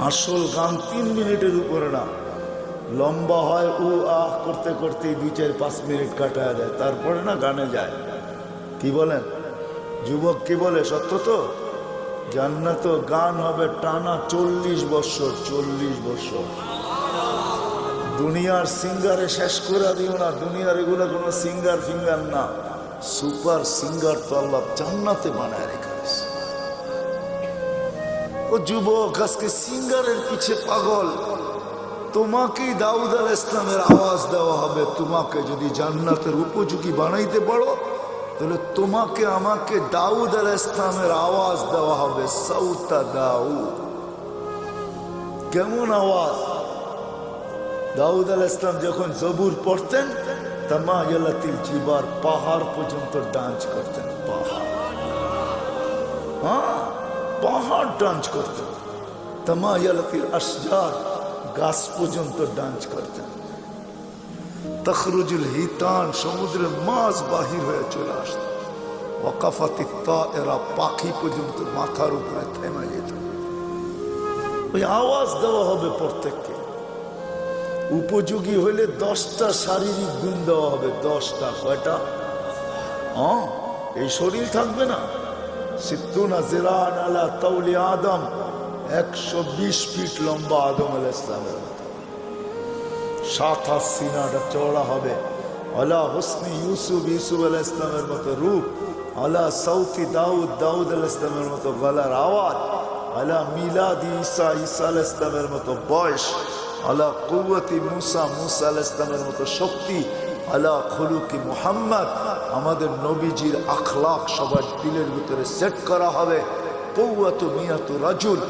আসল গান তিন মিনিটের উপরে না। লম্বা হয়, উ আহ করতে করতে দুই, চার, পাঁচ মিনিট কাটায় দেয়। তারপরে না গানে যায়। কি বলেন? যুবক কি বলে? সত্য তো? জান্নাত গান হবে টানা চল্লিশ বছর চল্লিশ বছর। দুনিয়ার সিঙ্গারে শেষ করে দিও না। দুনিয়ার এগুলো কোনো সিঙ্গার ফিঙ্গার না। সুপার সিঙ্গার তো আল্লাহ জান্নাতে বানায় রেখেছে। ও যুবক, আজকে সিঙ্গারের পিছে পাগল। তোমাকেই দাউদ আল ইসলামের আওয়াজ দেওয়া হবে। তোমাকে যদি জান্নাতের উপযোগী বানাইতে পারো, তাহলে তোমাকে, আমাকে দাউদ আল ইসলামের আওয়াজ দেওয়া হবে। সৌতা দাউদ। কেমন আওয়াজ? দাউদ আল ইসলাম যখন জবুর পড়তেন, তামা ইয়ালাতিল জিবার পাহাড় পর্যন্ত ডান্স করতেন। পাহাড়। হ্যাঁ? পাহাড় ডান্স করতেন। তামা ইয়ালাতিল আসজার গাছ পর্যন্ত ডান্স করতেন। তখরুজুল হিতান সমুদ্রের মাছ বাহির হয়ে চলে আসত। ওয়াকাফাতি এরা পাখি পর্যন্ত মাথার উপরে থেমে যেত। ওই আওয়াজ দেওয়া হবে প্রত্যেককে। উপযোগী হইলে দশটা শারীরিক গুণ দেওয়া হবে। দশটা, কয়টা? এই শরীর থাকবে না। সিদ্ধুনা জিরান আলা তৌলি আদম, একশো বিশ ফিট লম্বা আদম আল ইসলামের মতো। সাত হাত সিনাটা চওড়া হবে। আলা হোসনি ইউসুফ ইউসুফ আল ইসলামের মতো রূপ। আলা সৌথি দাউদ দাউদ আল ইসলামের মতো গলার আওয়াজ। আলা মিলাদি ঈসা ঈসা আল ইসলামের মতো বয়স। আলা কুয়াতি মুসা মুসা ইসলামের মতো শক্তি। আলা খুলুকি মুহাম্মদ, আমাদের নবীজির আখলাখ সবার দিলের ভিতরে সেট করা হবে। কৌয়াত মিয়াত রাজুল।